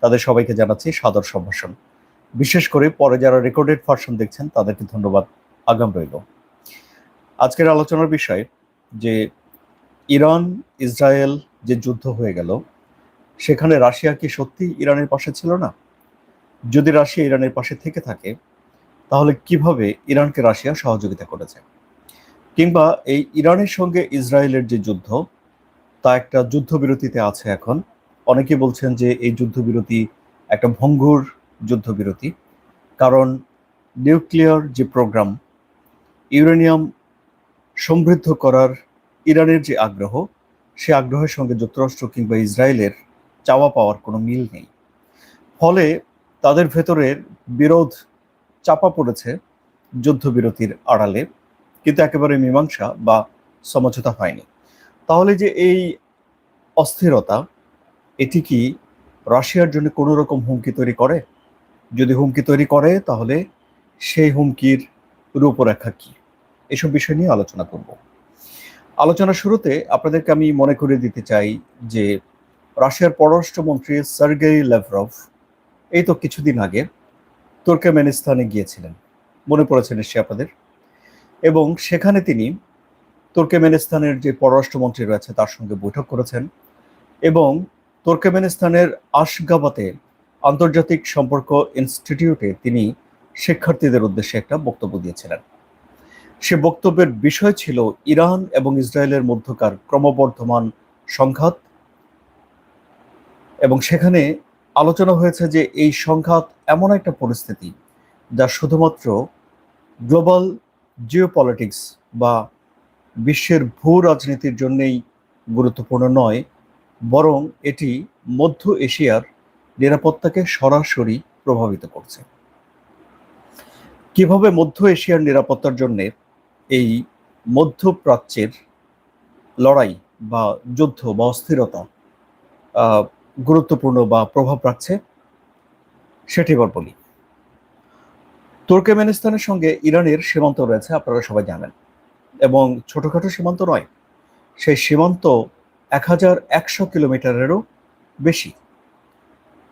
তাদের সবাইকে জানাচ্ছি সাদর সম্ভাষণ। বিশেষ করে পরে যারা রেকর্ডেড ভার্সন দেখছেন, তাদেরকে ধন্যবাদ। আগাম রইল। আজকের আলোচনার বিষয় যে ইরান, ইসরায়েল যে যুদ্ধ হয়ে গেল, সেখানে রাশিয়া কি সত্যি ইরানের পাশে ছিল না? যদি রাশিয়া ইরানের পাশে থেকে থাকে, তাহলে কীভাবে ইরানকে রাশিয়া সহযোগিতা করেছে? কিংবা এই ইরানের সঙ্গে ইসরায়েলের যে যুদ্ধ, তা একটা যুদ্ধবিরতিতে আছে এখন। অনেকে বলছেন যে এই যুদ্ধবিরতি একটা ভঙ্গুর যুদ্ধবিরতি, কারণ নিউক্লিয়ার যে প্রোগ্রাম, ইউরেনিয়াম সমৃদ্ধ করার ইরানের যে আগ্রহ, সে আগ্রহের সঙ্গে যুক্তরাষ্ট্র কিংবা ইসরায়েলের চাওয়া পাওয়ার কোনো মিল নেই। ফলে তাদের ভেতরের বিরোধ চাপা পড়েছে যুদ্ধবিরতির আড়ালে, কিন্তু একেবারে মীমাংসা বা সমঝোতা হয়নি। তাহলে যে এই অস্থিরতা এটি কি রাশিয়ার জন্য কোনো রকম হুমকি তৈরি করে? যদি হুমকি তৈরি করে, তাহলে সেই হুমকির রূপরেখা কি? এসব বিষয় নিয়ে আলোচনা করব। আলোচনার শুরুতে আপনাদেরকে আমি মনে করে দিতে চাই যে রাশিয়ার পররাষ্ট্রমন্ত্রী সার্গেই লেভরভ এই তো কিছুদিন আগে তুর্কমেনিস্তানে গিয়েছিলেন। মনে পড়েছে নিশ্চয়ই আপনাদের? এবং সেখানে তিনি তুর্কমেনিস্তানের যে পররাষ্ট্রমন্ত্রী রয়েছে, তার সঙ্গে বৈঠক করেছেন এবং তুর্কমেনিস্তানের আশগাবাতে আন্তর্জাতিক সম্পর্ক ইনস্টিটিউটে তিনি শিক্ষার্থীদের উদ্দেশ্যে একটা বক্তব্য দিয়েছিলেন। সে বক্তব্যের বিষয় ছিল ইরান এবং ইসরায়েলের মধ্যকার ক্রমবর্ধমান সংঘাত এবং সেখানে আলোচনা হয়েছে যে এই সংঘাত এমন একটা পরিস্থিতি যা শুধুমাত্র গ্লোবাল জিওপলিটিক্স বা বিশ্বের ভূ রাজনীতির জন্যেই গুরুত্বপূর্ণ নয় বরং এটি মধ্য এশিয়ার নিরাপত্তাকে সরাসরি প্রভাবিত করছে। কীভাবে মধ্য এশিয়ার নিরাপত্তার জন্য এই মধ্যপ্রাচ্যের লড়াই বা যুদ্ধ বা অস্থিরতা গুরুত্বপূর্ণ বা প্রভাব রাখছে, সেটি এবার বলি। তুর্কমেনিস্তানের সঙ্গে ইরানের সীমান্ত রয়েছে, আপনারা সবাই জানেন। এবং ছোটখাটো সীমান্ত নয়, সেই সীমান্ত এক হাজার একশো কিলোমিটারেরও বেশি।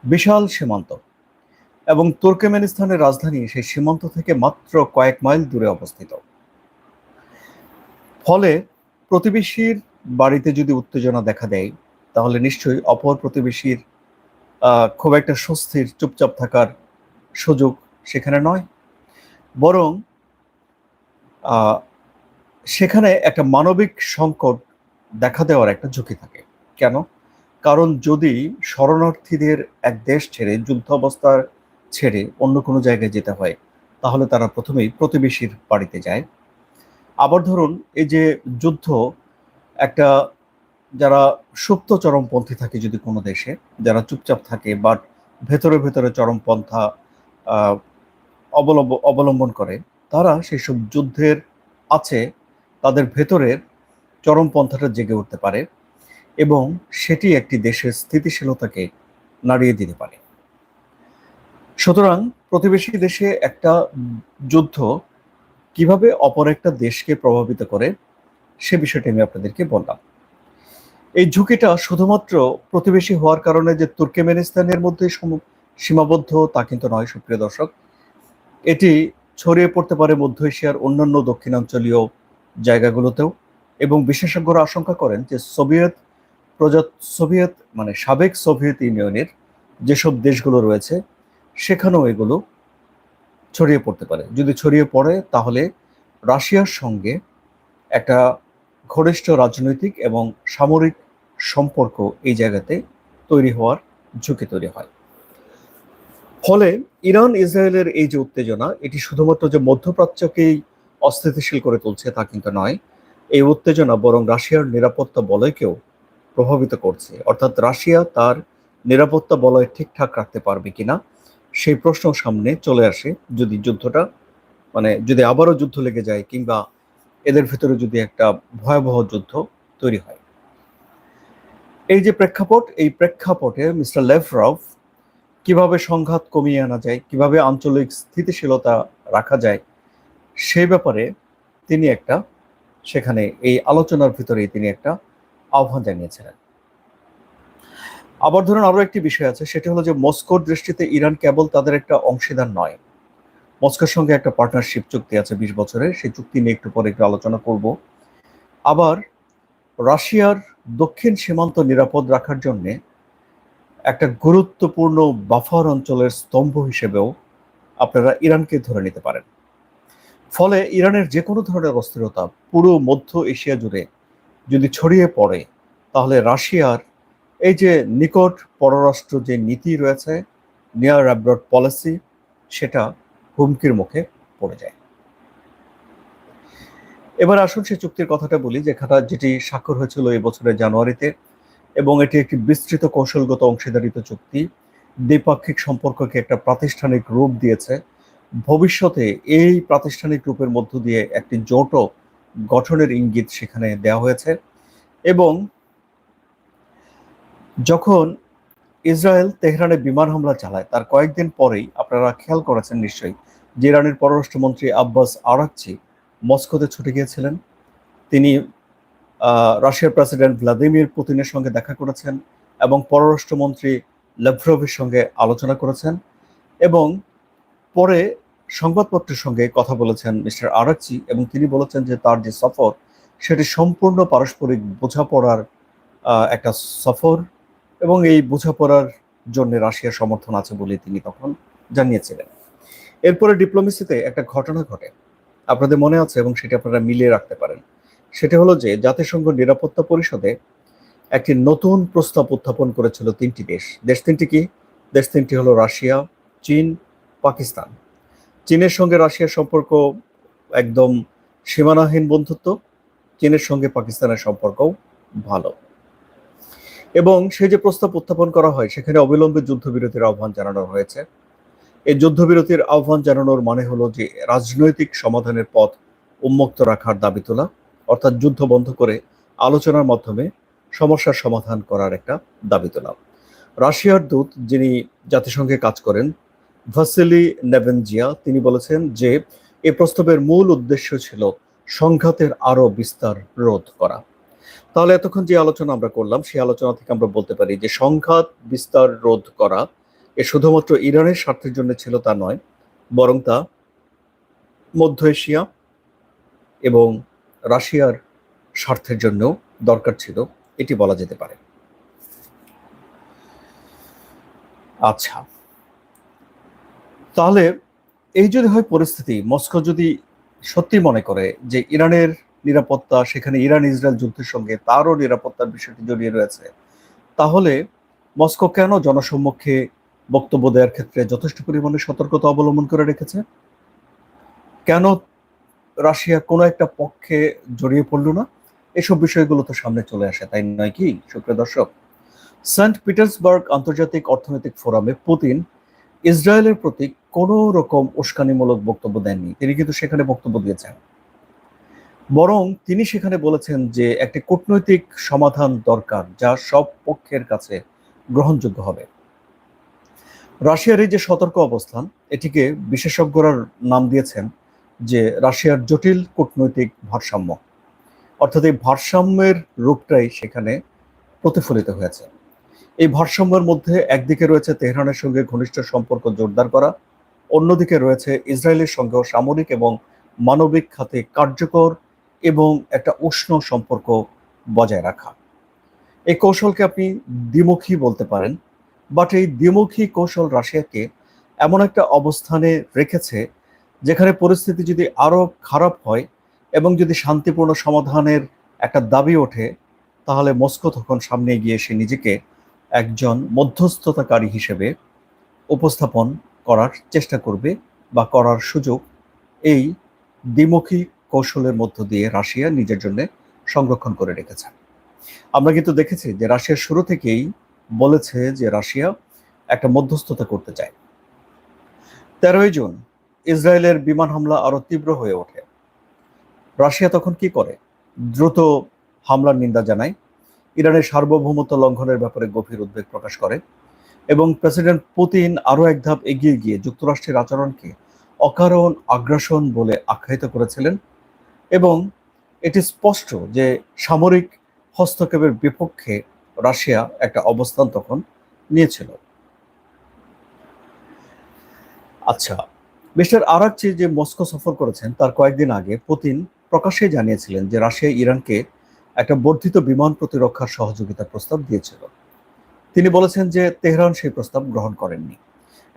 বিশাল সীমান্ত। এবং তুর্কমেনিস্তানের রাজধানী সেই সীমান্ত থেকে মাত্র কয়েক মাইল দূরে অবস্থিত। ফলে প্রতিবেশীর বাড়িতে যদি উত্তেজনা দেখা দেয়, তাহলে নিশ্চয়ই অপর প্রতিবেশীর খুব একটা স্বস্তির, চুপচাপ থাকার সুযোগ সেখানে নয়। বরং সেখানে একটা মানবিক সংকট দেখা দেওয়ার একটা ঝুঁকি থাকে। কেন? কারণ যদি শরণার্থীদের এক দেশ ছেড়ে, যুদ্ধ অবস্থার ছেড়ে অন্য কোনো জায়গায় যেতে হয়, তাহলে তারা প্রথমেই প্রতিবেশীর বাড়িতে যায়। আবার ধরুন, এই যে যুদ্ধ, একটা যারা সুপ্ত চরমপন্থী থাকে যদি কোনো দেশে, যারা চুপচাপ থাকে বাট ভেতরে ভেতরে চরমপন্থা অবলম্ব, অবলম্বন করে, তারা সেই সব যুদ্ধের আছে, তাদের ভেতরের চরমপন্থাটা জেগে উঠতে পারে এবং সেটি একটি দেশের স্থিতিশীলতাকে নাড়িয়ে দিতে পারে। সুতরাং প্রতিবেশী দেশে একটা যুদ্ধ কীভাবে অপর একটা দেশকে প্রভাবিত করে সে বিষয়টি আমি আপনাদেরকে বললাম। এই ঝুঁকিটা শুধুমাত্র প্রতিবেশী হওয়ার কারণে যে তুর্কমেনিস্তানের মধ্যে সীমাবদ্ধ তা কিন্তু নয়, সুপ্রিয় দর্শক। এটি ছড়িয়ে পড়তে পারে মধ্য এশিয়ার অন্যান্য দক্ষিণাঞ্চলীয় জায়গাগুলোতেও। এবং বিশেষজ্ঞরা আশঙ্কা করেন যে সোভিয়েত প্রজা সোভিয়েত মানে সাবেক সোভিয়েত ইউনিয়নের যেসব দেশগুলো রয়েছে, সেখানেও এগুলো ছড়িয়ে পড়তে পারে। যদি ছড়িয়ে পড়ে, তাহলে রাশিয়ার সঙ্গে একটা ঘনিষ্ঠ রাজনৈতিক এবং সামরিক সম্পর্ক এই জায়গাতে তৈরি হওয়ার ঝুঁকি তৈরি হয়। ফলে ইরান, ইসরায়েলের এই যে উত্তেজনা, এটি শুধুমাত্র যে মধ্যপ্রাচ্যকেই অস্থিতিশীল করে তুলছে তা কিন্তু নয় এই উত্তেজনা বরং রাশিয়ার নিরাপত্তা বলয়কেও প্রভাবিত করছে। অর্থাৎ রাশিয়া তার নিরাপত্তা বলয় ঠিকঠাক রাখতে পারবে কিনা, সেই প্রশ্ন সামনে চলে আসে। যদি যুদ্ধটা মানে যদি আবারও যুদ্ধ লেগে যায় কিংবা এদের ভিতরে যদি একটা ভয়াবহ যুদ্ধ তৈরি হয়। এই যে প্রেক্ষাপট, এই প্রেক্ষাপটে মিস্টার লেফরভ কীভাবে সংঘাত কমিয়ে আনা যায়, কীভাবে আঞ্চলিক স্থিতিশীলতা রাখা যায় সেই ব্যাপারে তিনি একটা সেখানে এই আলোচনার ভিতরে তিনি একটা আহ্বান জানিয়েছিলেন। আবার ধরুন আরও একটি বিষয় আছে, সেটা হলো যে মস্কোর দৃষ্টিতে ইরান কেবল তাদের একটা অংশীদার নয়। মস্কোর সঙ্গে একটা পার্টনারশিপ চুক্তি আছে বিশ বছরের, সেই চুক্তি নিয়ে একটু পরে একটু আলোচনা করব। আবার রাশিয়ার দক্ষিণ সীমান্ত নিরাপদ রাখার জন্যে একটা গুরুত্বপূর্ণ বাফার অঞ্চলের স্তম্ভ হিসেবেও আপনারা ইরানকে ধরে নিতে পারেন। ফলে ইরানের যে কোনো ধরনের অস্থিরতা পুরো মধ্য এশিয়া জুড়ে যদি ছড়িয়ে পড়ে, তাহলে রাশিয়ার এই যে নিকট পররাষ্ট্র যে নীতি রয়েছে, নিয়ার অ্যাব্রড পলিসি, সেটা হুমকির মুখে পড়ে যায়। এবার আসুন সে চুক্তির কথাটা বলি, যেখানে যেটি স্বাক্ষর হয়েছিল এই বছরের জানুয়ারিতে, এবং এটি একটি বিস্তৃত কৌশলগত অংশীদারিত্ব চুক্তি। দ্বিপাক্ষিক সম্পর্ককে একটা প্রাতিষ্ঠানিক রূপ দিয়েছে ভবিষ্যতে এই প্রাতিষ্ঠানিক রূপের মধ্য দিয়ে একটি জোট গঠনের ইঙ্গিত সেখানে দেওয়া হয়েছে এবং যখন ইসরায়েল তেহরানে বিমান হামলা চালায়, তার কয়েকদিন পরেই, আপনারা খেয়াল করেছেন নিশ্চয়ই, যে ইরানের পররাষ্ট্রমন্ত্রী আব্বাস আরাকচি মস্কোতে ছুটে গিয়েছিলেন। তিনি রাশিয়ার প্রেসিডেন্ট ভ্লাদিমির পুতিনের সঙ্গে দেখা করেছেন এবং পররাষ্ট্রমন্ত্রী লেভ্রভের সঙ্গে আলোচনা করেছেন এবং পরে সংবাদপত্রের সঙ্গে কথা বলেছেন মিস্টার আরাকচি এবং তিনি বলেছেন যে তার যে সফর, সেটি সম্পূর্ণ পারস্পরিক বোঝাপড়ার একটা সফর এবং এই বোঝাপড়ার জন্য রাশিয়ার সমর্থন আছে বলে তিনি তখন জানিয়েছিলেন। এরপরে ডিপ্লোমেসিতে একটা ঘটনা ঘটে। আপনাদের মনে আছে এবং সেটি আপনারা মিলিয়ে রাখতে পারেন। সেটা হলো যে জাতিসংঘ নিরাপত্তা পরিষদে একটি নতুন প্রস্তাব উত্থাপন করেছিল তিনটি দেশ। দেশ তিনটি কি? দেশ তিনটি হলো রাশিয়া, চীন পাকিস্তান। চীনের সঙ্গে রাশিয়ার সম্পর্ক একদম সীমানাহীন বন্ধুত্ব, চীনের সঙ্গে পাকিস্তানের সম্পর্কও ভালো। এবং সেই যে প্রস্তাব উত্থাপন করা হয়, সেখানে অবিলম্বে যুদ্ধবিরতির আহ্বান জানানো হয়েছে। এই যুদ্ধবিরতির আহ্বান জানানোর মানে হলো যে, রাজনৈতিক সমাধানের পথ উন্মুক্ত রাখার দাবি তোলা, অর্থাৎ যুদ্ধ বন্ধ করে আলোচনার মাধ্যমে সমস্যার সমাধান করার একটা দাবি তোলা। রাশিয়ার দূত যিনি জাতিসংঘে কাজ করেন ভাসিলি নেভেনজিয়া, তিনি বলেছেন যে এই প্রস্তাবের মূল উদ্দেশ্য ছিল সংঘাতের আরও বিস্তার রোধ করা। তাহলে এতক্ষণ যে আলোচনা আমরা করলাম, সেই আলোচনা থেকে আমরা বলতে পারি যে, সংঘাত বিস্তার রোধ করা এ শুধুমাত্র ইরানের স্বার্থের জন্য ছিল তা নয়, বরং তা মধ্য এশিয়া এবং রাশিয়ার স্বার্থের জন্য দরকার ছিল, এটি বলা যেতে পারে। আচ্ছা। তাহলে এই যদি হয় পরিস্থিতি, মস্কো যদি সত্যি মনে করে যে ইরানের নিরাপত্তা, সেখানে ইরান ইসরায়েল যুদ্ধের সঙ্গে তারও নিরাপত্তার বিষয়টি জড়িয়ে রয়েছে, তাহলে মস্কো কেন জনসম্মুখে বক্তব্য দেওয়ার ক্ষেত্রে যথেষ্ট পরিমাণে সতর্কতা অবলম্বন করে রেখেছে? কেন রাশিয়া কোনো একটা পক্ষে জড়িয়ে পড়ল না? এসব বিষয়গুলো তো সামনে চলে আসে, তাই নয় কি? সুপ্রিয় দর্শক, সেন্ট পিটার্সবার্গ আন্তর্জাতিক অর্থনৈতিক ফোরামে পুতিন ইসরায়েলের প্রতি কোনো রকম উস্কানিমূলক বক্তব্য দেননি। তিনি কিন্তু সেখানে বক্তব্য দিয়েছেন। বরং তিনি সেখানে বলেছেন যে একটি কূটনৈতিক সমাধান দরকার যা সব পক্ষের কাছে গ্রহণযোগ্য হবে। রাশিয়ার এই যে সতর্ক অবস্থান, এটিকে বিশেষজ্ঞরা নাম দিয়েছেন যে রাশিয়ার জটিল কূটনৈতিক ভারসাম্য। অর্থাৎ এই ভারসাম্যের রূপটাই সেখানে প্রতিফলিত হয়েছে। এই ভারসাম্যের মধ্যে একদিকে রয়েছে তেহরানের সঙ্গে ঘনিষ্ঠ সম্পর্ক জোরদার করা অন্যদিকে রয়েছে ইসরায়েলের সঙ্গেও সামরিক এবং মানবিক খাতে কার্যকর এবং একটা উষ্ণ সম্পর্ক বজায় রাখা। এই কৌশলকে আপনি দ্বিমুখী বলতে পারেন বাট এই দ্বিমুখী কৌশল রাশিয়াকে এমন একটা অবস্থানে রেখেছে যেখানে পরিস্থিতি যদি আরও খারাপ হয় এবং যদি শান্তিপূর্ণ সমাধানের একটা দাবি ওঠে, তাহলে মস্কো তখন সামনে গিয়ে সে নিজেকে একজন মধ্যস্থতাকারী হিসেবে উপস্থাপন করার চেষ্টা করবে বা করার সুযোগ এই দ্বিমুখী কৌশলের মধ্য দিয়ে রাশিয়া নিজের জন্য সংরক্ষণ করে রেখেছে। আমরা কিন্তু দেখেছি যে রাশিয়া শুরু থেকেই বলেছে যে রাশিয়া একটা মধ্যস্থতা করতে চায়। তেরোই জুন ইসরায়েলের বিমান হামলা আরও তীব্র হয়ে ওঠে। রাশিয়া তখন কি করে? দ্রুত হামলার নিন্দা জানায়। ইরানের সার্বভৌমত্ব লঙ্ঘনের ব্যাপারে গভীর উদ্বেগ প্রকাশ করে। এবং প্রেসিডেন্ট পুতিন আরও এক ধাপ এগিয়ে গিয়ে যুক্তরাষ্ট্রের আচরণকে অকারণ আগ্রাসন বলে আখ্যায়িত করেছিলেন এবং এটি স্পষ্ট যে সামরিক হস্তক্ষেপের বিপক্ষে রাশিয়া একটা অবস্থান তখন নিয়েছিল। আচ্ছা মিস্টার আরাকচি যে মস্কো সফর করেছেন, তার কয়েকদিন আগে পুতিন প্রকাশ্যে জানিয়েছিলেন যে রাশিয়া ইরানকে একটা বর্ধিত বিমান প্রতিরক্ষার সহযোগিতা প্রস্তাব দিয়েছিল। তিনি বলেছেন যে তেহরান সেই প্রস্তাব গ্রহণ করেননি।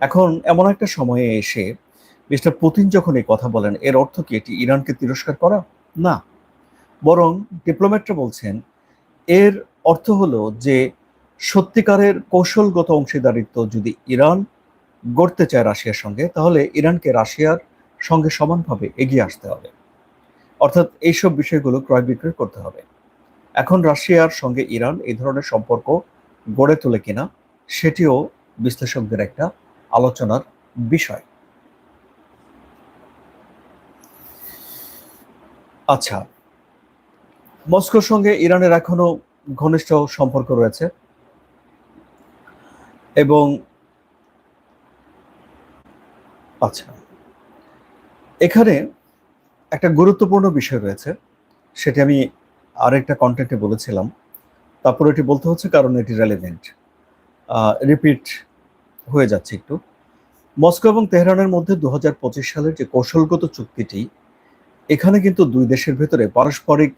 এখন এমন একটা সময়ে এসে মিস্টার পুতিন যখন এই কথা বলেন, এর অর্থ কি? এটি ইরানকে তিরস্কার করা? না। বরং ডিপ্লোম্যাটরা বলছেন, এর অর্থ হলো যে সত্যিকারের কৌশলগত অংশীদারিত্ব যদি ইরান গড়তে চায় রাশিয়ার সঙ্গে, তাহলে ইরানকে রাশিয়ার সঙ্গে সমানভাবে এগিয়ে আসতে হবে। অর্থাৎ এইসব বিষয়গুলো ক্রয় বিক্রয় করতে হবে। এখন রাশিয়ার সঙ্গে ইরান এই ধরনের সম্পর্ক গড়ে তোলে কিনা, সেটিও বিশ্লেষকদের একটা আলোচনার বিষয়। আচ্ছা মস্কোর সঙ্গে ইরানের এখনও ঘনিষ্ঠ সম্পর্ক রয়েছে এবং আচ্ছা এখানে একটা গুরুত্বপূর্ণ বিষয় রয়েছে, সেটি আমি আরেকটা কন্টেন্টে বলেছিলাম। তারপর এটি বলতে হচ্ছে কারণ এটি রেলিভেন্ট রিপিট হয়ে যাচ্ছে একটু। মস্কো এবং তেহরানের মধ্যে দু হাজার পঁচিশ সালের যে কৌশলগত চুক্তিটি, এখানে কিন্তু দুই দেশের ভেতরে পারস্পরিক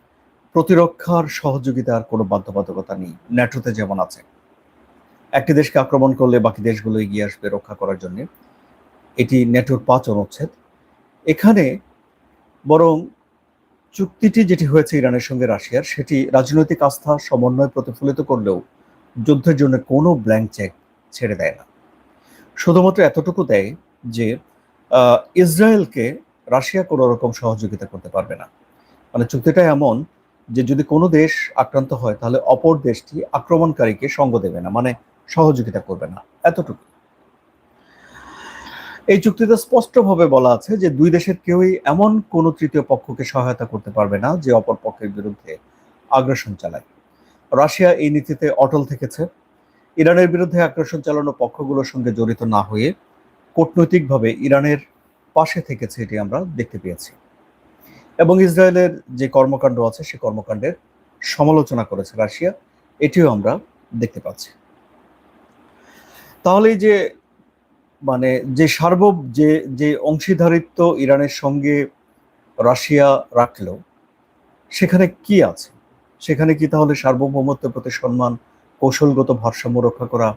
প্রতিরক্ষার সহযোগিতার কোনো বাধ্যবাধকতা নেই। ন্যাটোতে যেমন আছে। একটি দেশকে আক্রমণ করলে বাকি দেশগুলো এগিয়ে আসবে রক্ষা করার জন্য। এটি ন্যাটোর পাঁচ অনুচ্ছেদ। এখানে বরং চুক্তিটি যেটি হয়েছে ইরানের সঙ্গে রাশিয়ার, সেটি রাজনৈতিক আস্থা সমন্বয় প্রতিফলিত করলেও যুদ্ধের জন্য কোনো ব্ল্যাঙ্ক চেক ছেড়ে দেয় না। শুধুমাত্র এতটুকু দেয় যে ইসরায়েলকে রাশিয়া কোনো রকম সহযোগিতা করতে পারবে না। মানে চুক্তিটা এমন যে, যদি কোনো দেশ আক্রান্ত হয়, তাহলে অপর দেশটি আক্রমণকারীকে সঙ্গ দেবে না মানে সহযোগিতা করবে না। এতটুকু এই চুক্তিতে স্পষ্টভাবে বলা আছে যে দুই দেশের কেউই এমন কোন তৃতীয় পক্ষকে সহায়তা করতে পারবে না যে অপর পক্ষের বিরুদ্ধে আগ্রাসন চালায়। রাশিয়া এই নীতিতে অটল থেকেছে। ইরানের বিরুদ্ধে আগ্রাসন চালানো পক্ষগুলোর সঙ্গে জড়িত না হয়ে কূটনৈতিকভাবে ইরানের পাশে থেকেছে এটি আমরা দেখতে পেয়েছি। এবং ইসরায়েলের যে কর্মকাণ্ড আছে, সে কর্মকাণ্ডের সমালোচনা করেছে রাশিয়া। এটিও আমরা দেখতে পাচ্ছি। তাহলে এই যে মানে যে সার্ব, যে যে অংশীদারিত্ব ইরানের সঙ্গে রাশিয়া রাখল, সেখানে কি আছে? সেখানে কি তাহলে সার্বভৌমত্বের প্রতি সম্মান, কৌশলগত ভারসাম্য রক্ষা করা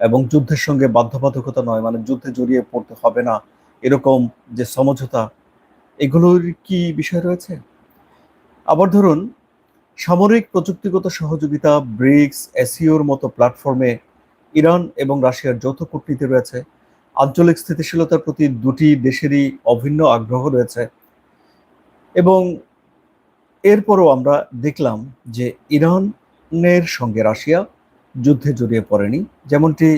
এবং যুদ্ধের সঙ্গে বাধ্যবাধকতা নয় মানে যুদ্ধে জড়িয়ে পড়তে হবে না, এরকম যে সমঝোতা, এগুলোর কি বিষয় রয়েছে? আবার ধরুন, সামরিক প্রযুক্তিগত সহযোগিতা, ব্রিক্স এসিওর মতো প্ল্যাটফর্মে ইরান এবং রাশিয়ার যৌথ কূটনীতি রয়েছে আঞ্চলিক স্থিতিশীলতার প্রতি দুটি দেশেরই অভিন্ন আগ্রহ রয়েছে। এবং এরপরও আমরা দেখলাম যে ইরানের সঙ্গে রাশিয়া যুদ্ধে জড়িয়ে পড়েনি, যেমনটি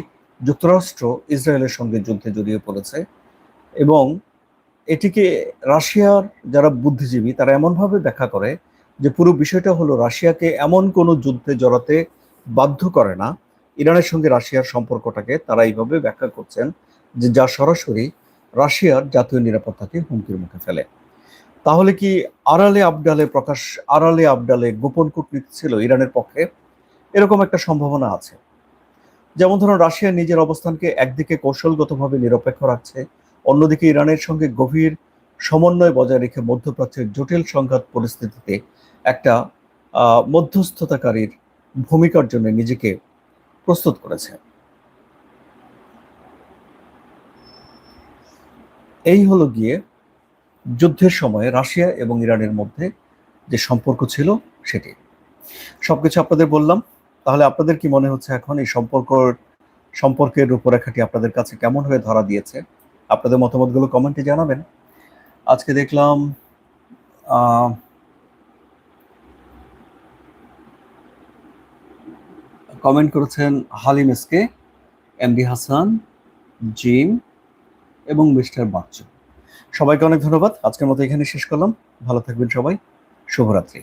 যুক্তরাষ্ট্র ইসরায়েলের সঙ্গে যুদ্ধে জড়িয়ে পড়েছে। এবং এটিকে রাশিয়ার যারা বুদ্ধিজীবী, তারা এমনভাবে ব্যাখ্যা করে যে পুরো বিষয়টা হলো রাশিয়াকে এমন কোনো যুদ্ধে জড়াতে বাধ্য করে না। ইরানের সঙ্গে রাশিয়ার সম্পর্কটাকে তারা এইভাবে ব্যাখ্যা করছেন যে সরাসরি রাশিয়ার জাতীয় নিরাপত্তাকে হুমকির মুখে ফেলে। তাহলে কি আড়ালে আবডালে প্রকাশ, আড়ালে আবডালে গোপন কূটনীতি ছিল ইরানের পক্ষে? এরকম একটা সম্ভাবনা আছে। যেমন ধরুন, রাশিয়া নিজের অবস্থানকে একদিকে কৌশলগতভাবে নিরপেক্ষ রাখছে, অন্যদিকে ইরানের সঙ্গে গভীর সমন্বয় বজায় রেখে মধ্যপ্রাচ্যের জটিল সংঘাত পরিস্থিতিতে একটা মধ্যস্থতাকারীর ভূমিকার জন্য নিজেকে প্রস্তুত করেছে। এই হলো গিয়ে যুদ্ধের সময় রাশিয়া এবং ইরানের মধ্যে যে সম্পর্ক ছিল সেটি। সবকিছু আপনাদের বললাম। তাহলে আপনাদের কি মনে হচ্ছে এখন এই সম্পর্ক সম্পর্কের রূপরেখাটি আপনাদের কাছে কেমন হয়ে ধরা দিয়েছে? আপনাদের মতামতগুলো কমেন্টে জানাবেন। আজকে দেখলাম কমেন্ট করেছেন Halim SK M MD Hasan, Jim এবং মিস্টার বাচ্চু। সবাইকে অনেক ধন্যবাদ। আজকের মতো এখানে শেষ করলাম। ভালো থাকবেন সবাই। শুভরাত্রি।